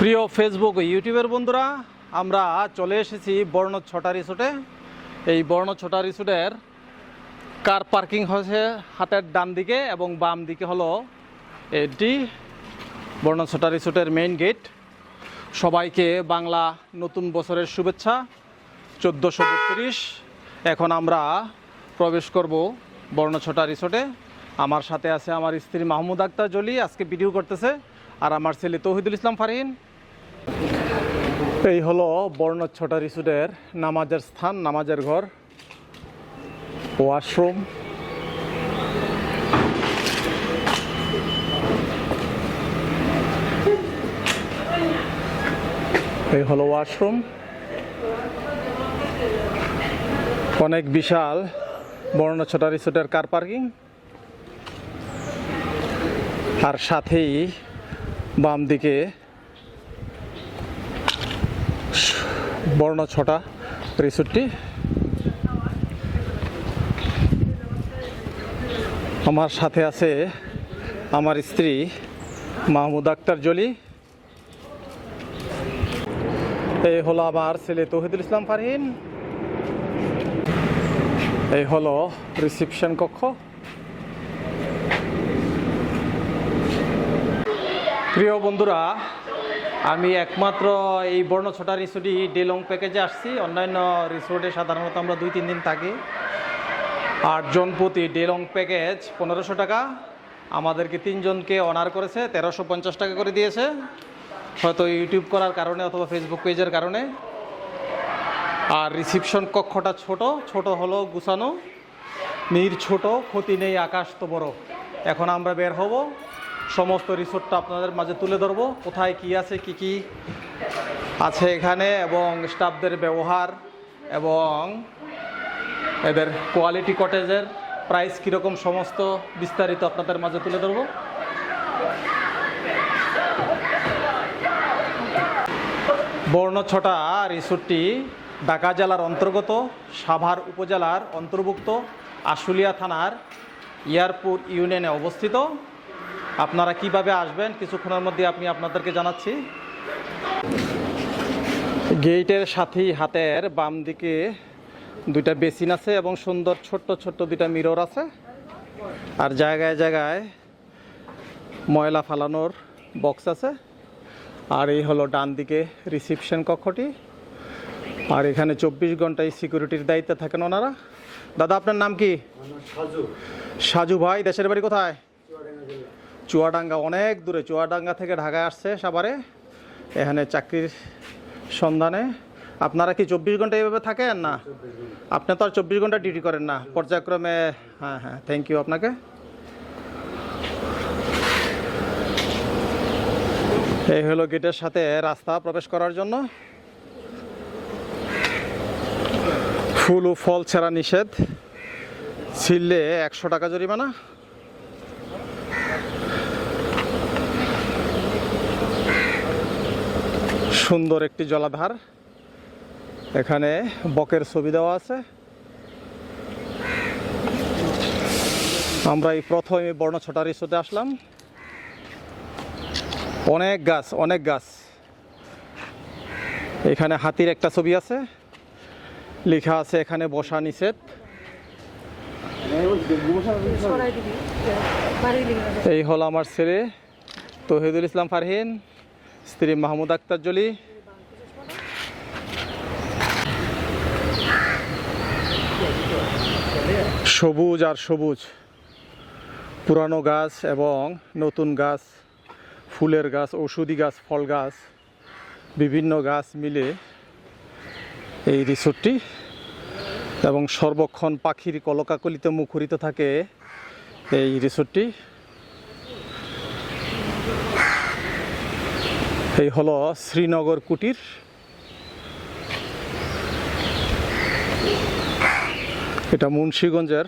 প্রিয় ফেসবুক ইউটিউবের বন্ধুরা, আমরা চলে এসেছি বর্ণ ছটা রিসোর্টে। এই বর্ণ ছটা রিসোর্টের কার পার্কিং হয়েছে হাতের ডান দিকে এবং বাম দিকে হলো এটি বর্ণ ছটা রিসোর্টের মেইন গেট সবাইকে বাংলা নতুন বছরের শুভেচ্ছা। চোদ্দোশো বত্রিশ। এখন আমরা প্রবেশ করব বর্ণ ছটা রিসোর্টে। আমার সাথে আছে আমার স্ত্রী মাহমুদ আক্তার জলি, আজকে ভিডিও করতেছে। আর আমার ছেলে তৌহিদুল ইসলাম ফারহিন। এই হলো বর্ণছটা রিসোর্টের নামাজের স্থান, নামাজের ঘর, ওয়াশরুম। এই হলো ওয়াশরুম। অনেক বিশাল বর্ণছটা রিসোর্টের কার পার্কিং। আর সাথেই বাম দিকে বর্ণ ছটা রিসোর্টটি আমার সাথে আছে আমার স্ত্রী মাহমুদ আক্তার জলি। এই হলো আমার ছেলে তৌহিদুল ইসলাম ফারহিন এই হলো রিসিপশন কক্ষ। প্রিয় বন্ধুরা, আমি একমাত্র এই বর্ণ বর্ণছটা রিসোর্টই ডেলং প্যাকেজে আসছি। অন্যান্য রিসোর্টে সাধারণত আমরা দুই, তিন দিন থাকি। আটজন প্রতি ডেলং প্যাকেজ পনেরোশো টাকা। আমাদেরকে তিনজনকে অনার করেছে, তেরোশো পঞ্চাশ টাকা করে দিয়েছে। হয়তো ইউটিউব করার কারণে অথবা ফেসবুক পেজের কারণে। আর রিসিপশন কক্ষটা ছোট ছোট হলো গুছানো। নীর ছোট, ক্ষতি নেই, আকাশ তো বড়। এখন আমরা বের হব। সমস্ত রিসোর্টটা আপনাদের মাঝে তুলে ধরবো। কোথায় কি আছে, কি কি আছে এখানে এবং স্টাফদের ব্যবহার এবং এদের কোয়ালিটি কটেজের প্রাইস কীরকম সমস্ত বিস্তারিত আপনাদের মাঝে তুলে ধরবো। বর্ণছটা রিসোর্টটি ঢাকা জেলার অন্তর্গত, সাভার উপজেলার অন্তর্ভুক্ত, আশুলিয়া থানার ইয়ারপুর ইউনিয়নে অবস্থিত। আপনারা কীভাবে আসবেন? কিছুক্ষণের মধ্যে আমি আপনাদেরকে জানাচ্ছি। গেটের সাথেই হাতের বাম দিকে দুইটা বেসিন আছে এবং সুন্দর ছোট্ট ছোট্ট দুইটা মিরর আছে। আর জায়গায় জায়গায় ময়লা ফালানোর বক্স আছে। আর এই হলো ডান দিকে রিসিপশন কক্ষটি। আর এখানে চব্বিশ ঘন্টায় সিকিউরিটির দায়িত্বে থাকেন ওনারা। দাদা আপনার নাম কি? সাজু। ভাই দেশের বাড়ি কোথায়? চুয়াডাঙ্গা অনেক দূরে, চুয়াডাঙ্গা থেকে ঢাকায় আসছে সাভারে। এখানে চাকরির সন্ধানে। আপনারা কি চব্বিশ ঘণ্টা এইভাবে থাকেন না? আপনি তো আর চব্বিশ ঘণ্টা ডিউটি করেন না। পর্যায়ক্রমে হ্যাঁ হ্যাঁ থ্যাংক ইউ আপনাকে। এই হলো গেটের সাথে রাস্তা প্রবেশ করার জন্য। ফুল ও ফল ছাড়া নিষেধ। ছিললে একশো টাকা জরিমানা। সুন্দর একটি জলাধার। এখানে বকের ছবি দেওয়া আছে। আমরা এই প্রথম বর্ণছটা রিসোর্টে আসলাম। অনেক গাছ অনেক গাছ। এখানে হাতির একটা ছবি আছে। লেখা আছে এখানে বসা নিষেধ। এই হলো আমার ছেলে, তহিদুল ইসলাম ফারহিন। স্ত্রী মাহমুদ আক্তার জলি। সবুজ আর সবুজ। পুরানো গাছ এবং নতুন গাছ, ফুলের গাছ, ঔষধি গাছ, ফল গাছ, বিভিন্ন গাছ মিলে এই রিসোর্টটি এবং সর্বক্ষণ পাখির কলকাকলিতে মুখরিত থাকে এই রিসোর্টটি। এই হলো শ্রীনগর কুটির। এটা মুন্সীগঞ্জের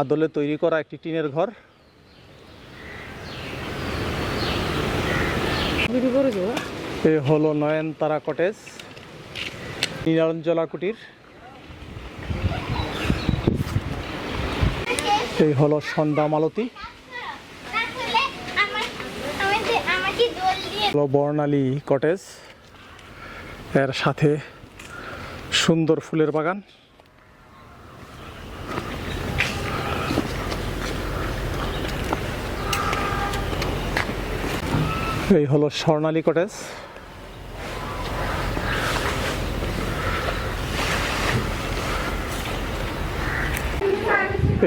আদলে তৈরি করা একটি টিনের ঘর। এই হলো নয়নতারা কটেজ নিরঞ্জলা কুটির। এই হলো সন্ধ্যা মালতী তাহলে আমার আমাদের আমাকে দোল দিয়ে হলো বর্ণালী কটেজ। এর সাথে সুন্দর ফুলের বাগান। এই হলো স্বর্ণালী কটেজ।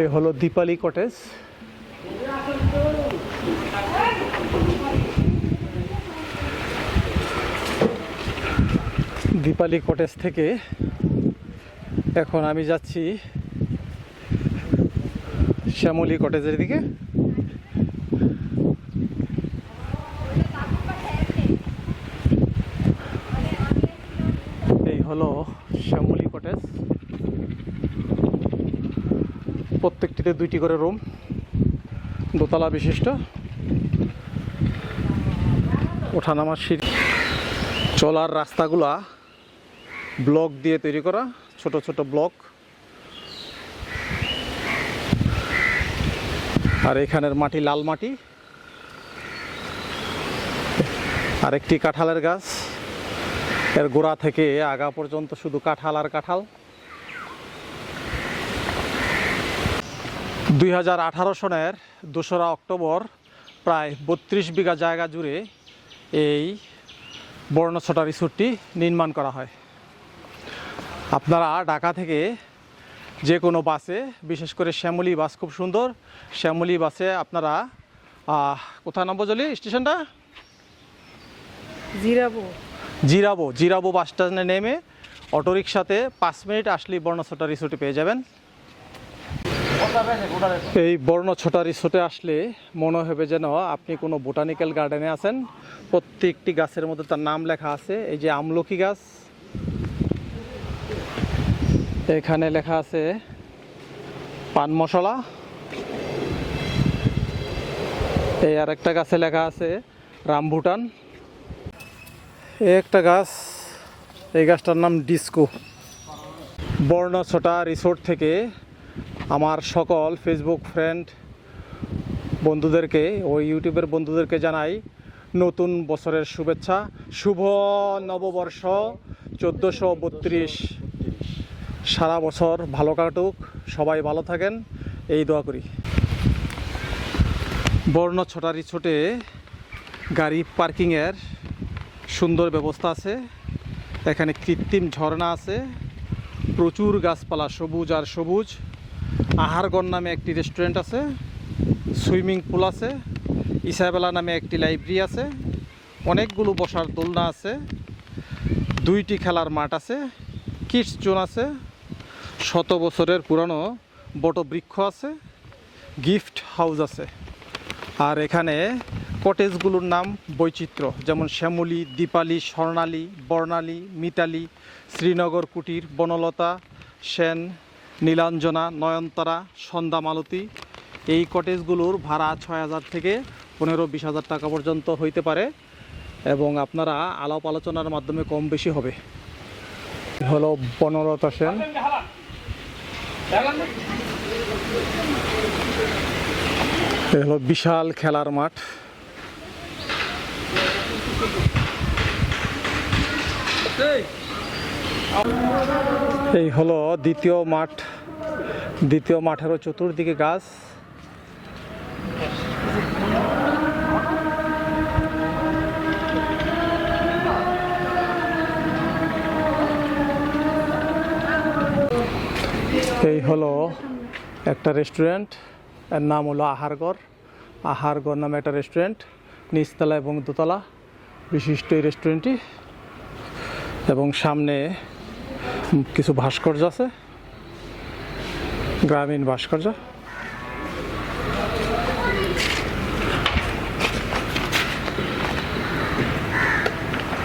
এই হলো দীপালি কটেজ। দীপালি কটেজ থেকে। এখন আমি যাচ্ছি শ্যামলী কটেজের দিকে। এই হলো শ্যামলী কটেজ। প্রত্যেকটিতে দুইটি করে রুম, দোতলা বিশিষ্ট। ওঠানামার সিঁড়ি। চলার রাস্তাগুলা ব্লক দিয়ে তৈরি করা, ছোট ছোট ব্লক। আর এখানের মাটি লাল মাটি। আর একটি কাঁঠালের গাছ। এর গোড়া থেকে আগা পর্যন্ত শুধু কাঁঠাল আর কাঁঠাল। দুই হাজার আঠারো সনের দোসরা অক্টোবর প্রায় বত্রিশ বিঘা জায়গা জুড়ে এই বর্ণছটা রিসোর্টটি নির্মাণ করা হয়। আপনারা ঢাকা থেকে যে কোনো বাসে বিশেষ করে শ্যামলী বাস খুব সুন্দর। শ্যামলী বাসে আপনারা কোথায় নামবো জলি? স্টেশনটা? জিরাবো। জিরাবো জিরাবো বাস স্ট্যান্ডে নেমে অটোরিকশাতে পাঁচ মিনিট আসলেই বর্ণছটা রিসোর্টে পেয়ে যাবেন। এই বর্ণছটা রিসোর্টে আসলে মনে হবে যেন আপনি কোনো বোটানিক্যাল গার্ডেনে আছেন। প্রত্যেকটি গাছের মধ্যে তার নাম লেখা আছে। এই যে আমলকি গাছ এখানে লেখা আছে পান মশলা। এই আর একটা গাছে লেখা আছে রামভুটান। এই একটা গাছ, এই গাছটার নাম ডিস্কো। বর্ণছটা রিসোর্ট থেকে আমার সকল ফেসবুক ফ্রেন্ড বন্ধুদেরকে ওই ইউটিউবের বন্ধুদেরকে জানাই নতুন বছরের শুভেচ্ছা। শুভ নববর্ষ, চোদ্দোশো বত্রিশ। সারা বছর ভালো কাটুক, সবাই ভালো থাকেন, এই দোয়া করি। বর্ণছটা ছোটে গাড়ি পার্কিংয়ের সুন্দর ব্যবস্থা আছে, এখানে কৃত্রিম ঝর্ণা আছে, প্রচুর গাছপালা সবুজ আর সবুজ, আহারগণ নামে একটি রেস্টুরেন্ট আছে, সুইমিং পুল আছে, ইসাবেলা নামে একটি লাইব্রেরি আছে, অনেকগুলো বসার দোলনা আছে, দুইটি খেলার মাঠ আছে, কিডস জোন আছে শত বছরের পুরনো বটবৃক্ষ আছে, গিফট হাউস আছে। আর এখানে কটেজগুলোর নাম বৈচিত্র্য, যেমন শ্যামলী, দীপালি, স্বর্ণালী, বর্ণালী, মিতালি, শ্রীনগর কুটির, বনলতা, সেন, নীলাঞ্জনা, নয়নতারা সন্ধ্যা মালতী এই কটেজগুলোর ভাড়া ছয় হাজার থেকে পনেরো বিশ হাজার টাকা পর্যন্ত হইতে পারে এবং আপনারা আলাপ আলোচনার মাধ্যমে কম বেশি হবে। হলো বনলতা সেন। হলো বিশাল খেলার মাঠ। এই হলো দ্বিতীয় মাঠ দ্বিতীয় মাঠেরও চতুর্দিকে গাছ। হলো একটা রেস্টুরেন্টের নাম হলো আহারগড় আহারগড় নামে একটা রেস্টুরেন্ট নিচতলা এবং দোতলা। বিশিষ্ট এই রেস্টুরেন্টটি এবং সামনে কিছু ভাস্কর্য আছে। গ্রামীণ ভাস্কর্য।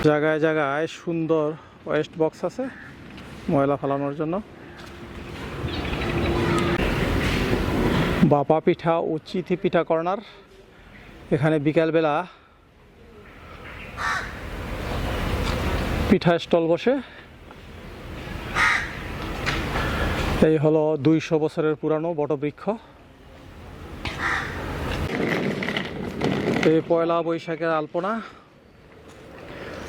জায়গায় জায়গায় সুন্দর ওয়েস্ট বক্স আছে ময়লা ফেলানোর জন্য। বাপা পিঠা ও চিথি পিঠা কর্নার। এখানে বিকালবেলা পিঠা স্টল বসে। এই হলো দুইশো বছরের পুরানো বটবৃক্ষ। এই পয়লা বৈশাখের আলপনা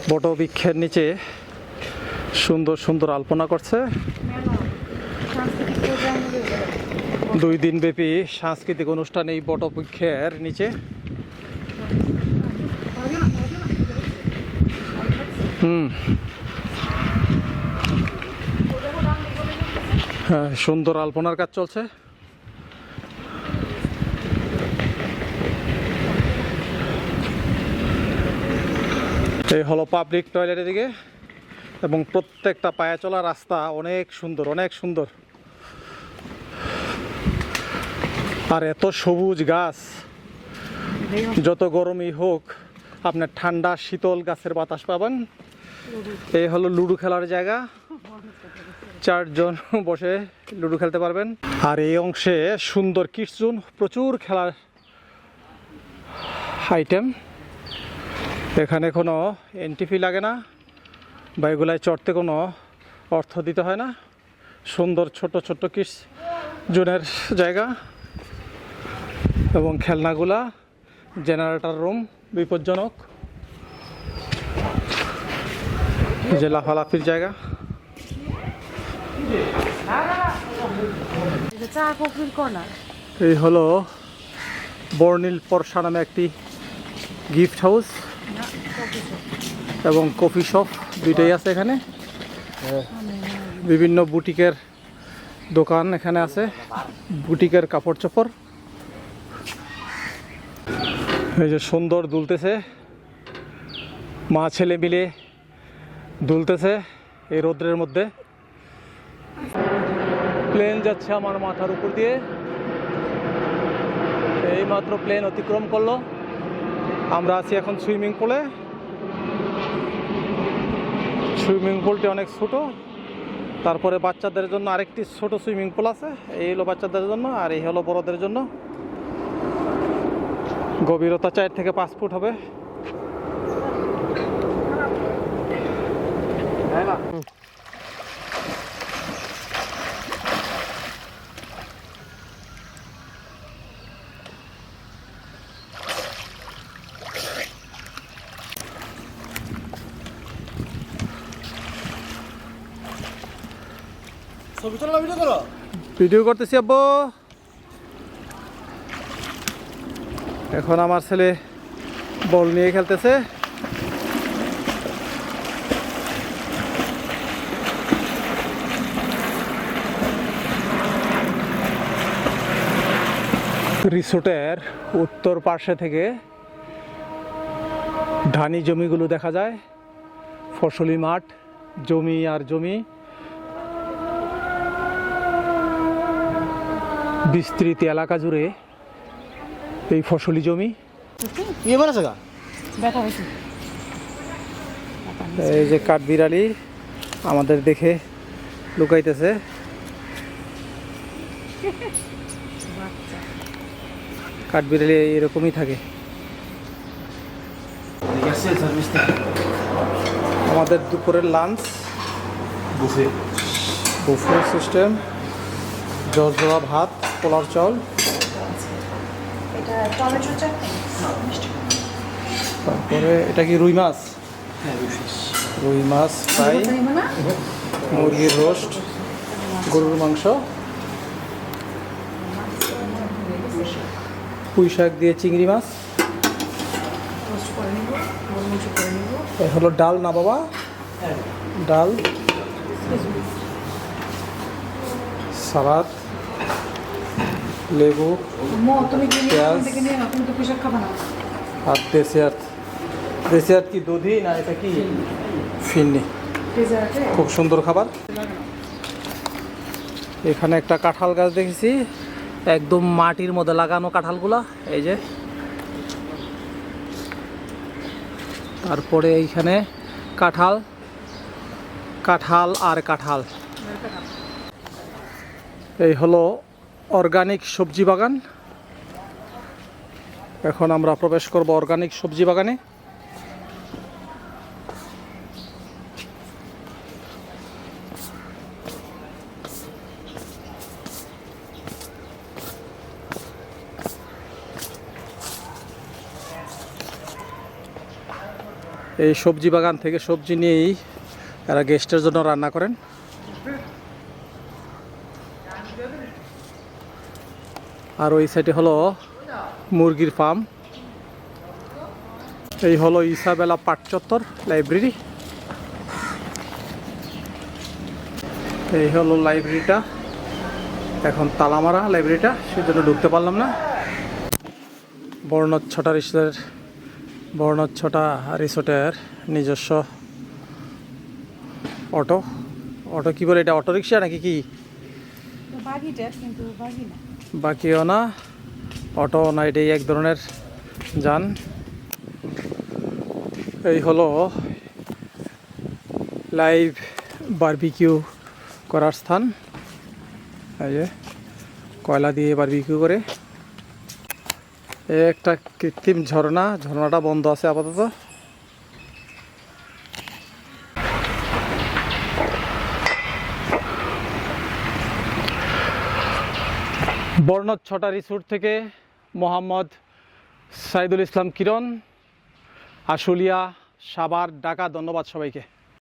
বটবৃক্ষের নিচে সুন্দর সুন্দর আলপনা করছে। দুই দিন ব্যাপী সাংস্কৃতিক অনুষ্ঠান এই বটবৃক্ষের নিচে। হুম। হ্যাঁ সুন্দর আলপনার কাজ চলছে। এই হলো পাবলিক টয়লেটের দিকে এবং প্রত্যেকটা পায়ে চলা রাস্তা অনেক সুন্দর অনেক সুন্দর। আর এত সবুজ গাছ, যত গরমই হোক, আপনার ঠান্ডা শীতল গাছের বাতাস পাবেন। এই হলো লুডো খেলার জায়গা। চারজন বসে লুডো খেলতে পারবেন। আর এই অংশে সুন্দর কিটসুন প্রচুর খেলার আইটেম। এখানে কোনো এন্ট্রি ফি লাগে না। বা এগুলায় চড়তে কোনো অর্থ দিতে হয় না। সুন্দর ছোট ছোট কিস জোনের জায়গা। এবং খেলনাগুলা জেনারেটর রুম বিপজ্জনক। যে লাফালাফির জায়গা। এই হলো বর্ণিল পরশা নামে একটি গিফট হাউস। এবং কফি শপ দুইটাই আছে এখানে। বিভিন্ন বুটিকের দোকান এখানে আছে। বুটিকের কাপড় চোপড়। এই যে সুন্দর দুলতেছে। মা, ছেলে মিলে দুলতেছে এই রোদ্রের মধ্যে। প্লেন যাচ্ছে আমার মাথার উপর দিয়ে। এই মাত্র প্লেন অতিক্রম করল। আমরা আছি এখন সুইমিং পুলে। সুইমিং পুলটি অনেক ছোট। তারপরে বাচ্চাদের জন্য আরেকটি ছোট সুইমিং পুল আছে। এই হলো বাচ্চাদের জন্য আর এই হলো বড়দের জন্য। গভীরতা চার থেকে পাঁচ ফুট হবে। ভিডিও ভিডিও করতেছি আব্বু। এখন আমার ছেলে বল নিয়ে খেলতেছে। রিসোর্টের উত্তর পার্শ্বে থেকে ধানি জমিগুলো দেখা যায়। ফসলি মাঠ, জমি আর জমি। বিস্তৃত এলাকা জুড়ে এই ফসলি জমি? এই যে কাঠবিড়ালি আমাদের দেখে লুকাইতেছে। কাঠবিড়ালি এরকমই থাকে। আমাদের দুপুরের লাঞ্চ বুফে। বুফে সিস্টেম জর্জরা ভাত পোলার চাল। তারপরে এটা কি রুই মাছ? রুই মাছ। ফ্রাই মুরগির রোস্ট গরুর মাংস পুঁই শাক দিয়ে চিংড়ি মাছ। রোস্ট করে নিব গোলমরিচ করে নিব। এ হলো ডাল না বাবা? ডাল। সালাদ। লেবু পেঁয়াজ। আর দেশিয়াত দেশিয়াত কি দধি না এটা কি? রাখে খুব সুন্দর খাবার। এখানে একটা কাঁঠাল গাছ দেখেছি। একদম মাটির মধ্যে লাগানো কাঁঠালগুলা এই যে। তারপরে এইখানে কাঁঠাল কাঁঠাল। আর কাঁঠাল। এই হলো অর্গানিক সবজি বাগান। এখন আমরা প্রবেশ করব অর্গানিক সবজি বাগানে। এই সবজি বাগান থেকে সবজি নিয়েই এরা গেস্টের জন্য রান্না করেন। আর ওই সাইডে হলো মুরগির ফার্ম। এই হলো ইসাবেলা পাট চত্বর লাইব্রেরি। এই হলো লাইব্রেরিটা। এখন তালামারা লাইব্রেরিটা, সেজন্য ঢুকতে পারলাম না। বর্ণচ্ছটা রিসোর্টের বর্ণচ্ছটা রিসোর্টের নিজস্ব অটো। অটো কি বলে এটা? অটো রিক্সা নাকি কি? কিন্তু বাকিও না। অটো না এটাই এক ধরনের যান। এই হলো লাইভ বারবিকিউ করার স্থান। এই যে, কয়লা দিয়ে বারবিকিউ করে। একটা কৃত্রিম ঝর্ণা, ঝর্ণাটা বন্ধ আছে আপাতত। বর্ণচ্ছটা রিসোর্ট থেকে মোহাম্মদ সাইদুল ইসলাম কিরণ আশুলিয়া সাবার ডাকা ধন্যবাদ সবাইকে।